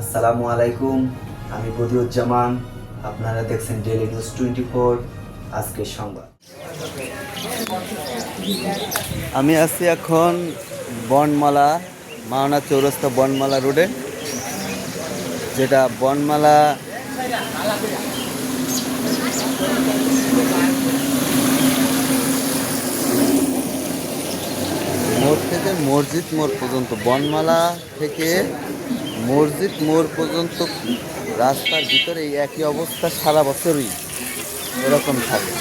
আসসালামু আলাইকুম, আমি বদিউজ্জামান। আপনারা দেখছেন ডেলি নিউজ টোয়েন্টি ফোর আজকের সংবাদ। আমি আছি এখন বনমালা, মাওনা চৌরাস্তা বনমালা রোডে, যেটা বনমালা মোড় থেকে মসজিদ মোড় পর্যন্ত, বনমালা থেকে মসজিদ মোড় পর্যন্ত রাস্তার ভিতরে একই অবস্থা সারা বছরই এরকম থাকে।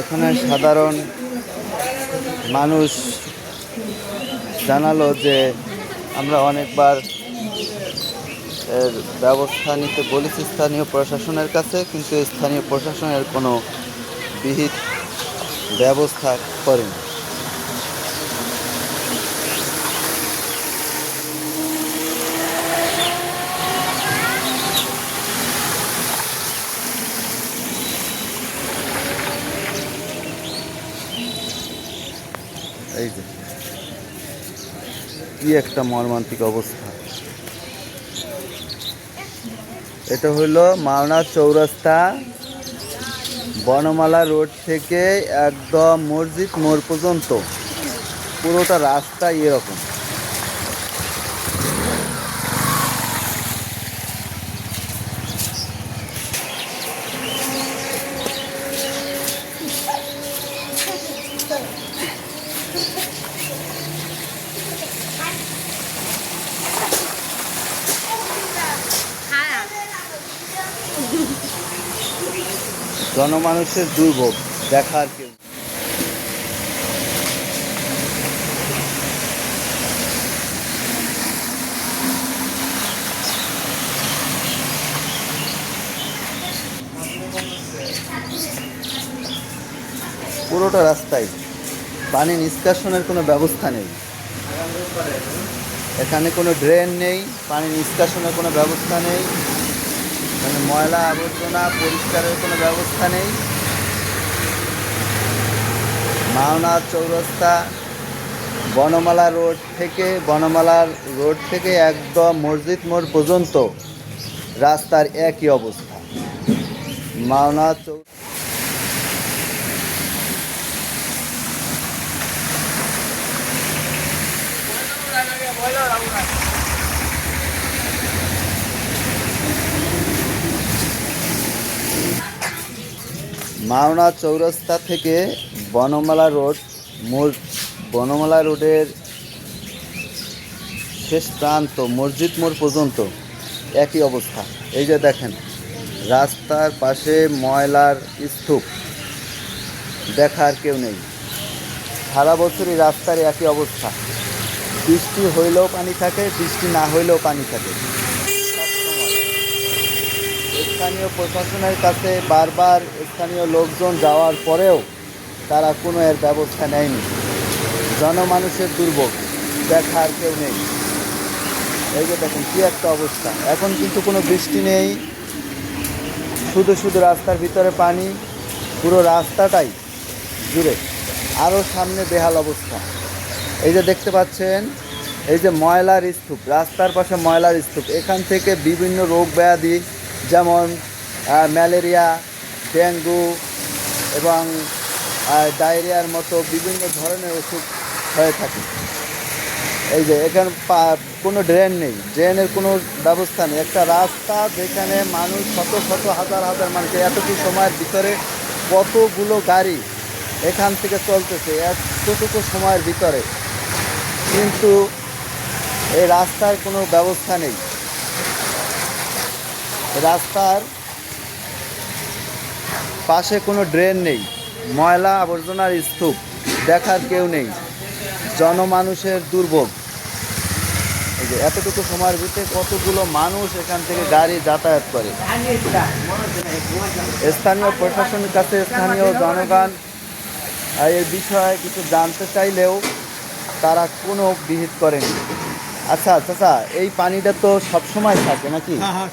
এখানে সাধারণ মানুষ জানালো যে আমরা অনেকবার এর ব্যবস্থা নিতে বলেছি স্থানীয় প্রশাসনের কাছে, কিন্তু স্থানীয় প্রশাসনের কোনো বিহিত ব্যবস্থা করেনি এই যে কি একটা মর্মান্তিক অবস্থা। এটা হলো মাওনা চৌরাস্তা, বনমালা রোড থেকে একদম মসজিদ মোড় পর্যন্ত। পুরোটা রাস্তা এরকম। জনমানুষের দুর্ভোগ দেখার কেউ পুরোটা রাস্তায় পানি নিষ্কাশনের কোনো ব্যবস্থা নেই। এখানে কোনো ড্রেন নেই, পানি নিষ্কাশনের কোনো ব্যবস্থা নেই। মানে ময়লা আবর্জনা পরিষ্কারের কোনো ব্যবস্থা নেই। মাওনা চৌরাস্তা, বনমালা রোড থেকে বনমালার রোড থেকে একদম মসজিদ মোড় পর্যন্ত রাস্তার একই অবস্থা। মাওনা চৌ মাওনা চৌরাস্তা থেকে বনমালা রোড মোড় বনমালা রোডের শেষ প্রান্ত, মসজিদ মোড় পর্যন্ত একই অবস্থা। এই যে দেখেন, রাস্তার পাশে ময়লার স্তূপ, দেখার কেউ নেই। সারা বছরই রাস্তার একই অবস্থা। বৃষ্টি হইলেও পানি থাকে, বৃষ্টি না হইলেও পানি থাকে। স্থানীয় প্রশাসনের কাছে বারবার স্থানীয় লোকজন যাওয়ার পরেও তারা কোনো এর ব্যবস্থা নেয়নি। জনমানুষের দুর্ভোগ, দেখার কেউ নেই। এই যে দেখুন কী একটা অবস্থা। এখন কিন্তু কোনো বৃষ্টি নেই, শুধু শুধু রাস্তার ভিতরে পানি, পুরো রাস্তাটাই জুড়ে। আরও সামনে বেহাল অবস্থা। এই যে দেখতে পাচ্ছেন, এই যে ময়লার স্তূপ, রাস্তার পাশে ময়লার স্তূপ। এখান থেকে বিভিন্ন রোগ ব্যাধি যেমন ম্যালেরিয়া, ডেঙ্গু এবং ডায়রিয়ার মতো বিভিন্ন ধরনের ওষুধ হয়ে থাকে। এই যে, এখানে কোনো ড্রেন নেই। ড্রেনের কোনো ব্যবস্থা নেই। একটা রাস্তা যেখানে মানুষ শত শত হাজার হাজার মানুষ এতটুকু সময়ের ভিতরে কতগুলো গাড়ি এখান থেকে চলতেছে, এতটুকু সময়ের ভিতরে। কিন্তু এই রাস্তার কোনো ব্যবস্থা নেই। রাস্তার পাশে কোনো ড্রেন নেই, ময়লা আবর্জনার স্তূপ, দেখার কেউ নেই, জনমানুষের দুর্ভোগ। এই যে এতটুকু সময়ের ভিতরে কতগুলো মানুষ এখান থেকে গাড়ি যাতায়াত করে। স্থানীয় প্রশাসনের কাছে স্থানীয় জনগণ এই বিষয়ে কিছু জানতে চাইলেও তারা কোনো বিহিত করেনি। আচ্ছা চাচা এই পানিটা তো সব সময় থাকে নাকি? হ্যাঁ হ্যাঁ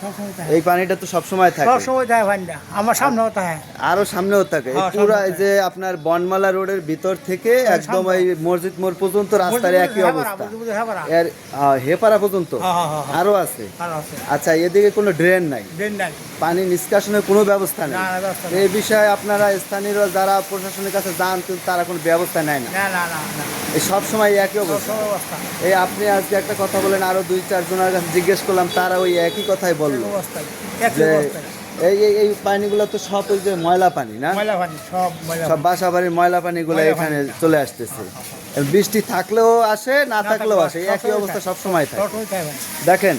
এই পানিটা তো সব সময় থাকে। সবসময় থাকে পানিটা। আমার সামনেও থাকে। আরও সামনেও থাকে। হ্যাঁ, পুরা যে আপনার বনমালা রোডের ভিতর থেকে একদম এই মসজিদ মোড় পর্যন্ত রাস্তার একই অবস্থা। এর হেপাড়া পর্যন্ত। আরও আছে? আচ্ছা এদিকে কোনো ড্রেন নাই? পানি নিষ্কাশনের কোনো ব্যবস্থা নেই। এই বিষয়ে আপনারা স্থানীয় যারা প্রশাসনের কাছে যান কিন্তু তারা কোনো ব্যবস্থা নেয় না? এই সব সময় একই অবস্থা? এই আপনি আজকে একটা কথা বলেন আরও দুই চার জনের কাছে জিজ্ঞেস করলাম তারা ওই একই কথাই বলল। যে এই এই এই পানিগুলো তো সব ওই যে ময়লা পানি না? ময়লা পানি সব সব বাসা বাড়ির ময়লা পানিগুলো এখানে চলে আসতেছে। বৃষ্টি থাকলেও আসে না থাকলেও আসে এই একই অবস্থা সব সময় থাকে। সবসময় দেখেন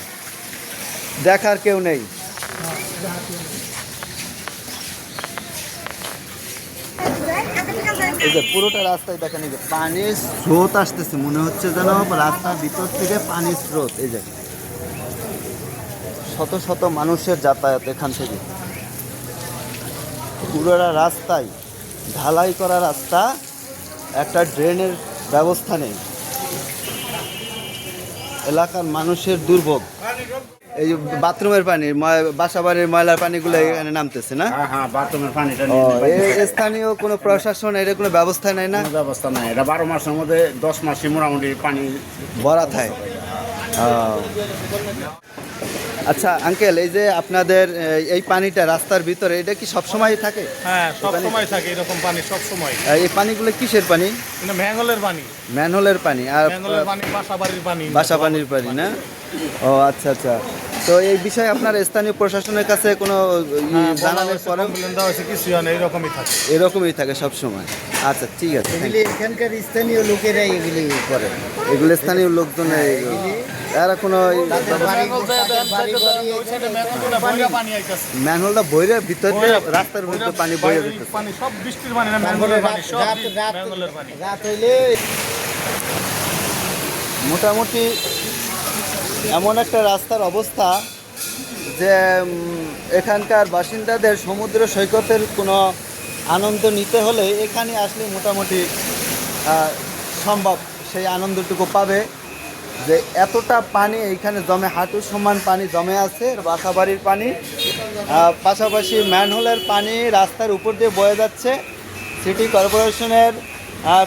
দেখার কেউ নেই। এই যে পুরোটা রাস্তায় যে পানির স্রোত আসতেছে, মনে হচ্ছে যেন রাস্তার ভিতর থেকে পানির স্রোত, এই যে। শত শত মানুষের যাতায়াত এখান থেকে। পুরোটা রাস্তায় ঢালাই করা রাস্তা, একটা ড্রেনের ব্যবস্থা নেই। এলাকার মানুষের দুর্ভোগ। এই বাথরুমের পানি ময়- বাসাবাড়ির ময়লার পানিগুলো এখানে নামতেছে না? হ্যাঁ হ্যাঁ বাথরুমের পানিটা স্থানীয় কোনো প্রশাসন এর কোনো ব্যবস্থা নেয় না? ব্যবস্থা নাই। এটা বারো মাসের মধ্যে দশ মাসে মোটামুটি পানি ভরা থাকে আচ্ছা আঙ্কেল এই যে আপনাদের এই পানিটা রাস্তার ভিতরে এটা কি সব সময় থাকে? হ্যাঁ সব সময় থাকে এরকম পানি সব সময় এই পানিগুলো কিসের পানি? ম্যাঙ্গলের পানি। ম্যানহোলের পানি আর ম্যাঙ্গলের পানি বাসা বাড়ির পানি। বাসা পানির পানি না? ও আচ্ছা আচ্ছা। তো এই বিষয়ে আপনার স্থানীয় প্রশাসনের কাছে কোনো হ্যাঁ, জানানোর পরে কিছু এরকমই থাকে। এরকমই থাকে সব সময় আচ্ছা ঠিক আছে এখানকার স্থানীয় লোকেরা এগুলি করে। এগুলো স্থানীয় লোকজন এরা কোনো ম্যানহোলটা বইরে ভিতরে রাস্তার ভিতরে পানি বয়ে পানি সব বৃষ্টির পানি না ম্যাঙ্গলের পানি সব রাত- রাত- ম্যাঙ্গলের পানি। রাত হইলে মোটামুটি এমন একটা রাস্তার অবস্থা যে এখানকার বাসিন্দাদের সমুদ্র সৈকতের কোনো আনন্দ নিতে হলে এখানে আসলে মোটামুটি সম্ভব সেই আনন্দটুকু পাবে। যে এতটা পানি, এইখানে জমে হাঁটু সমান পানি জমে আছে বাসাবাড়ির পানি। পাশাপাশি ম্যানহোলের পানি রাস্তার উপর দিয়ে বয়ে যাচ্ছে। সিটি কর্পোরেশনের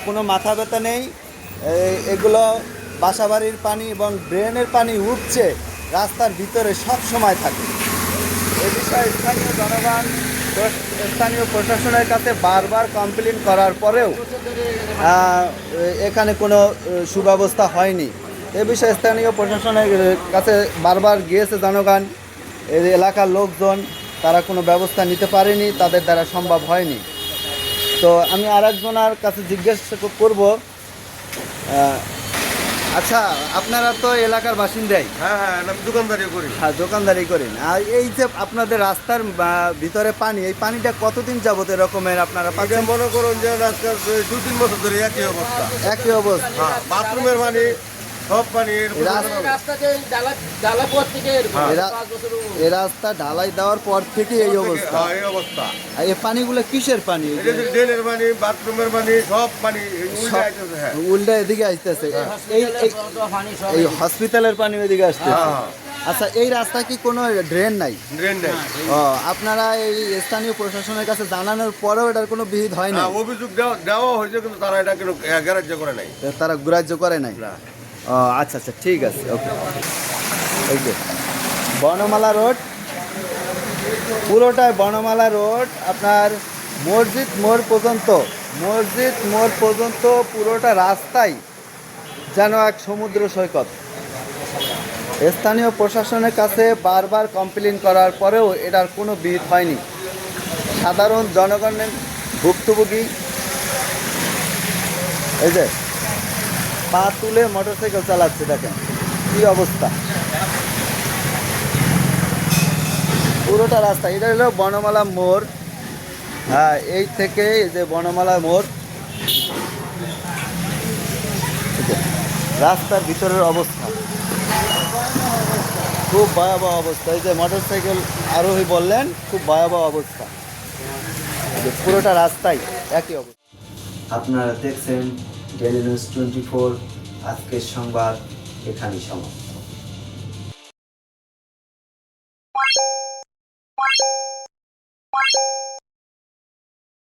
কোনো মাথা ব্যথা নেই। এগুলো বাসাবাড়ির পানি এবং ড্রেনের পানি উঠছে, রাস্তার ভিতরে সব সময় থাকে। এ বিষয়ে স্থানীয় জনগণ, স্থানীয় প্রশাসনের কাছে বারবার কমপ্লেন করার পরেও এখানে কোনো সুব্যবস্থা হয়নি। এ বিষয়ে স্থানীয় প্রশাসনের কাছে বারবার গিয়েছে জনগণ এলাকার লোকজন, তারা কোনো ব্যবস্থা নিতে পারেনি, তাদের দ্বারা সম্ভব হয়নি। তো আমি আর একজনের কাছে জিজ্ঞেস করব আচ্ছা আপনারা তো এলাকার বাসিন্দাই। হ্যাঁ হ্যাঁ আমি দোকানদারি করি। হ্যাঁ দোকানদারি করেন। আর এই যে আপনাদের রাস্তার ভিতরে পানি এই পানিটা কতদিন যাবত এরকমের আপনারা পাচ্ছেন? মনে করুন যে রাস্তার দু তিন বছর ধরে একই অবস্থা। একই অবস্থা। হ্যাঁ বাথরুমের পানি সব পানি এর এই রাস- এই রা- এই রাস্তা ঢালাই দেওয়ার পর থেকে এই অবস্থা। এই অবস্থা। এই পানিগুলো কিসের পানি? এই এটা যে যে ড্রেনের পানি বাথরুমের পানি সব পানি এই উল্টে সব- আইতেছে, উল্টা এদিকে আসতেছে এই এই- এই হসপিটালের পানি ওইদিকে আসতেছে। হ্যাঁ। আচ্ছা এই রাস্তায় কি কোনো ড্রেন নাই? ড্রেন নেই। ও আপনারা এই স্থানীয় প্রশাসনের কাছে জানানোর পরেও এটার কোনো বিহিত হয় না হ্যাঁ, অভিযোগ দেওয়া- দেওয়া হয়েছে কিন্তু তারা এটা কিন্তু গ্যারাজ্য করে নাই। তারা গ্রাহ্য করে নাই। আচ্ছা আচ্ছা ঠিক আছে, ওকে। এই যে, বনমালা রোড। পুরোটাই বনমালা রোড, আপনার মসজিদ মোড় পর্যন্ত, মসজিদ মোড় পর্যন্ত পুরোটা রাস্তাই যেন এক সমুদ্র সৈকত। স্থানীয় প্রশাসনের কাছে বারবার কমপ্লেন করার পরেও এটার কোনো বিহিত হয়নি। সাধারণ জনগণের ভুক্তভোগী। এই যে পা তুলে মোটরসাইকেল চালাচ্ছে, দেখেন। কি অবস্থা। পুরোটা রাস্তা, এটা হলো বনমালা মোড়। হ্যাঁ এই থেকে যে বনমালা মোড়। রাস্তার ভিতরের অবস্থা। খুব ভয়াবহ অবস্থা। এই যে মোটরসাইকেল আরোহী বললেন, খুব ভয়াবহ অবস্থা। পুরোটা রাস্তায় একই অবস্থা। আপনারা দেখছেন ডেলি নিউজ টোয়েন্টি ফোর আজকের সংবাদ এখানেই সমাপ্ত।